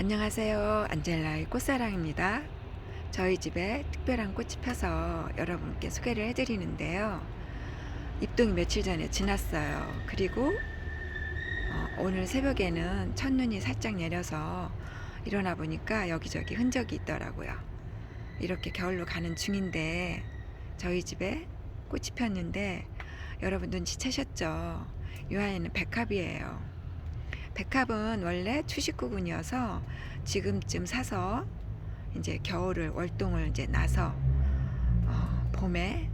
안녕하세요. 안젤라의 꽃사랑입니다. 저희 집에 특별한 꽃이 펴서 여러분께 소개를 해드리는데요. 입동이 며칠 전에 지났어요. 그리고 어, 오늘 새벽에는 첫눈이 살짝 내려서 일어나 보니까 여기저기 흔적이 있더라고요. 이렇게 겨울로 가는 중인데 저희 집에 꽃이 폈는데 여러분 눈치채셨죠? 이 아이는 백합이에요. 백합은 원래 추식구군이어서 지금쯤 사서 이제 겨울을 월동을 이제 나서 어, 봄에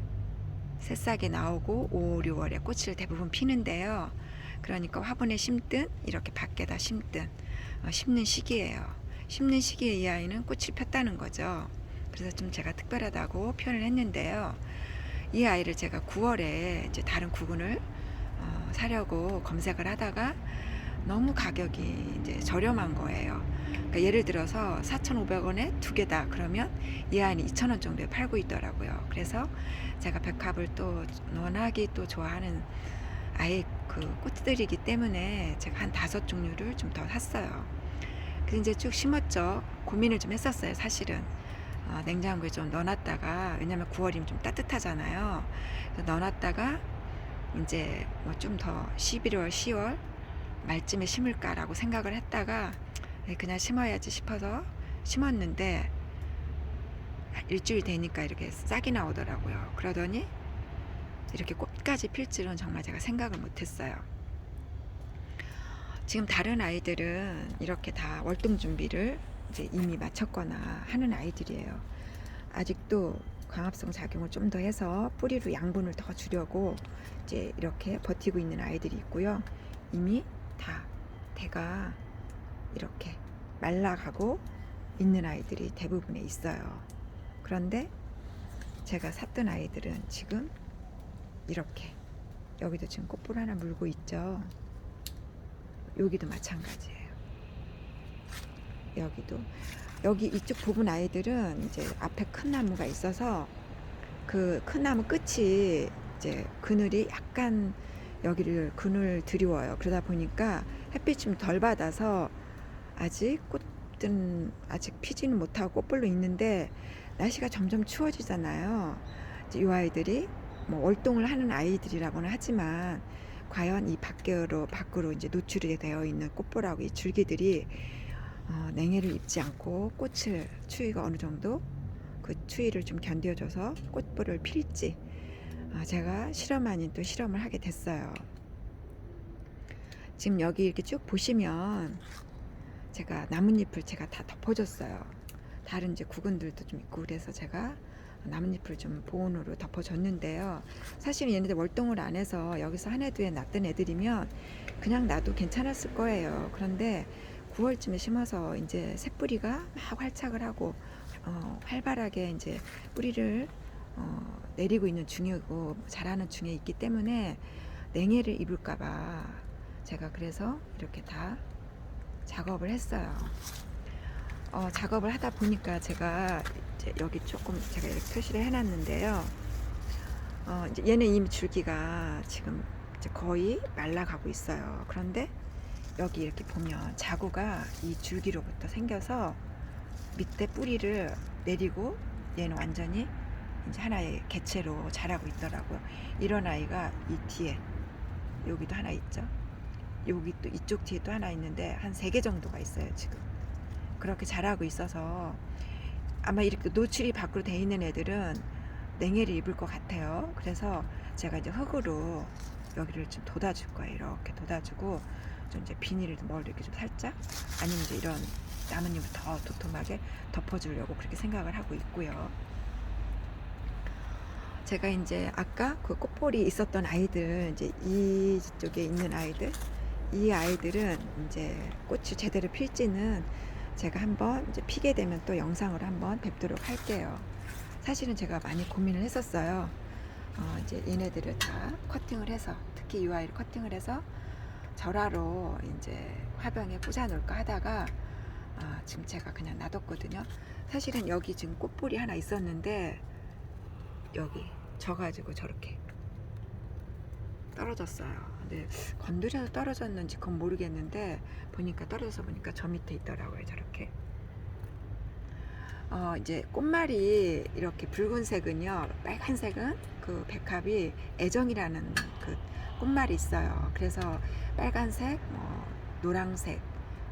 새싹이 나오고 5, 6월에 꽃을 대부분 피는데요. 그러니까 화분에 심든 이렇게 밖에다 심든 어, 심는 시기예요. 심는 시기에 이 아이는 꽃을 폈다는 거죠. 그래서 좀 제가 특별하다고 표현을 했는데요. 이 아이를 제가 9월에 이제 다른 구근을 어, 사려고 검색을 하다가 너무 가격이 이제 저렴한 거예요. 그러니까 예를 들어서 4,500원에 두 개다 그러면 이 아이는 2,000원 정도에 팔고 있더라고요. 그래서 제가 백합을 또 워낙에 또 좋아하는 아이 그 꽃들이기 때문에 제가 한 다섯 종류를 좀 더 샀어요. 그래서 이제 쭉 심었죠. 고민을 좀 했었어요. 사실은 어, 냉장고에 좀 넣어놨다가 왜냐면 9월이면 좀 따뜻하잖아요. 그래서 넣어놨다가 이제 뭐 좀 더 11월, 10월 말쯤에 심을까라고 생각을 했다가 에, 그냥 심어야지 싶어서 심었는데 일주일 되니까 이렇게 싹이 나오더라고요. 그러더니 이렇게 꽃까지 필 줄은 정말 제가 생각을 못했어요. 지금 다른 아이들은 이렇게 다 월동 준비를 이제 이미 마쳤거나 하는 아이들이에요. 아직도 광합성 작용을 좀 더 해서 뿌리로 양분을 더 주려고 이제 이렇게 버티고 있는 아이들이 있고요. 이미 다 대가 이렇게 말라가고 있는 아이들이 대부분에 있어요. 그런데 제가 샀던 아이들은 지금 이렇게 여기도 지금 꽃볼 하나 물고 있죠. 여기도 마찬가지예요. 여기도 여기 이쪽 부분 아이들은 이제 앞에 큰 나무가 있어서 그 큰 나무 끝이 이제 그늘이 약간 여기를 그늘 드리워요. 그러다 보니까 햇빛이 좀덜 받아서 아직 꽃은 아직 피지는 못하고 꽃볼로 있는데 날씨가 점점 추워지잖아요. 이 아이들이 뭐 월동을 하는 아이들이라고는 하지만 과연 이 밖으로 밖으로 이제 노출이 되어 있는 꽃볼하고 이 줄기들이 어, 냉해를 입지 않고 꽃을 추위가 어느 정도 그 추위를 좀 견뎌줘서 꽃볼을 필지 아, 제가 실험 아닌 또 실험을 하게 됐어요. 지금 여기 이렇게 쭉 보시면 제가 나뭇잎을 제가 다 덮어줬어요. 다른 이제 구근들도 좀 있고 그래서 제가 나뭇잎을 좀 보온으로 덮어줬는데요. 사실 얘네들 월동을 안 해서 여기서 한 해 두해 놨던 애들이면 그냥 놔도 괜찮았을 거예요. 그런데 9월쯤에 심어서 이제 새뿌리가 막 활착을 하고 어, 활발하게 이제 뿌리를 어, 내리고 있는 중이고 자라는 중에 있기 때문에 냉해를 입을까봐 제가 그래서 이렇게 다 작업을 했어요. 어, 작업을 하다 보니까 제가 여기 조금 제가 이렇게 표시를 해놨는데요. 어, 이제 얘는 이미 줄기가 지금 거의 말라가고 있어요. 그런데 여기 이렇게 보면 자구가 이 줄기로부터 생겨서 밑에 뿌리를 내리고 얘는 완전히 이제 하나의 개체로 자라고 있더라고요. 이런 아이가 이 뒤에 여기도 하나 있죠. 여기 또 이쪽 뒤에 또 하나 있는데 한 세 개 정도가 있어요 지금. 그렇게 자라고 있어서 아마 이렇게 노출이 밖으로 돼 있는 애들은 냉해를 입을 것 같아요. 그래서 제가 이제 흙으로 여기를 좀 돋아줄 거예요. 이렇게 돋아주고 좀 이제 비닐을 뭘 이렇게 좀 살짝 아니면 이제 이런 나뭇잎을 더 도톰하게 덮어주려고 그렇게 생각을 하고 있고요. 제가 이제 아까 그 꽃볼이 있었던 아이들 이제 이쪽에 있는 아이들 이 아이들은 이제 꽃이 제대로 필지는 제가 한번 이제 피게 되면 또 영상으로 한번 뵙도록 할게요. 사실은 제가 많이 고민을 했었어요. 어, 이제 얘네들을 다 커팅을 해서 특히 이 아이를 커팅을 해서 절화로 이제 화병에 꽂아 놓을까 하다가 아, 지금 제가 그냥 놔뒀거든요. 사실은 여기 지금 꽃볼이 하나 있었는데 여기 져가지고 저렇게 떨어졌어요. 근데 건드려서 떨어졌는지 그건 모르겠는데 보니까 떨어져서 보니까 저 밑에 있더라고요. 저렇게. 어, 이제 꽃말이 이렇게 붉은색은요, 빨간색은 그 백합이 애정이라는 그 꽃말이 있어요. 그래서 빨간색, 뭐 노란색,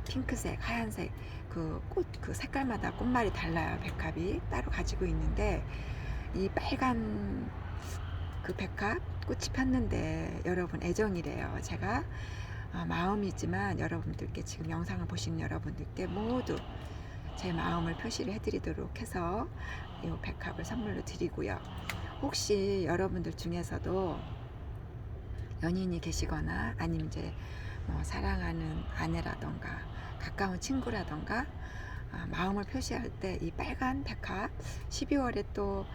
핑크색, 하얀색 그 꽃 그 색깔마다 꽃말이 달라요. 백합이 따로 가지고 있는데 이 빨간 그 백합 꽃이 폈는데 여러분 애정이래요. 제가 아, 마음이지만 여러분들께 지금 영상을 보시는 여러분들께 모두 제 마음을 표시를 해드리도록 해서 이 백합을 선물로 드리고요. 혹시 여러분들 중에서도 연인이 계시거나 아니면 이제 뭐 사랑하는 아내라던가 가까운 친구라던가 아, 마음을 표시할 때 이 빨간 백합 12월에 또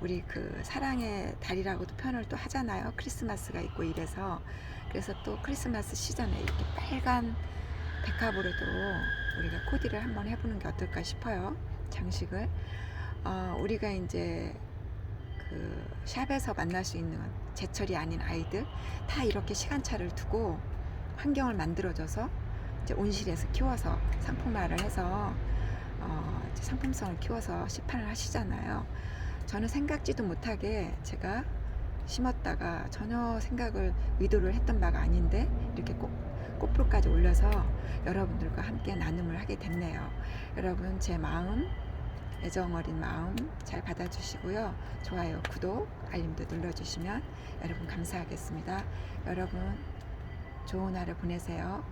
우리 그 사랑의 달이라고도 표현을 또 하잖아요. 크리스마스가 있고 이래서 그래서 또 크리스마스 시즌에 이렇게 빨간 백합으로도 우리가 코디를 한번 해보는 게 어떨까 싶어요. 장식을 어, 우리가 이제 그 샵에서 만날 수 있는 제철이 아닌 아이들 다 이렇게 시간차를 두고 환경을 만들어줘서 이제 온실에서 키워서 상품화를 해서 어, 상품성을 키워서 시판을 하시잖아요. 저는 생각지도 못하게 제가 심었다가 전혀 생각을 의도를 했던 바가 아닌데 이렇게 꽃, 꽃불까지 올려서 여러분들과 함께 나눔을 하게 됐네요. 여러분 제 마음 애정 어린 마음 잘 받아주시고요. 좋아요, 구독, 알림도 눌러주시면 여러분 감사하겠습니다. 여러분 좋은 하루 보내세요.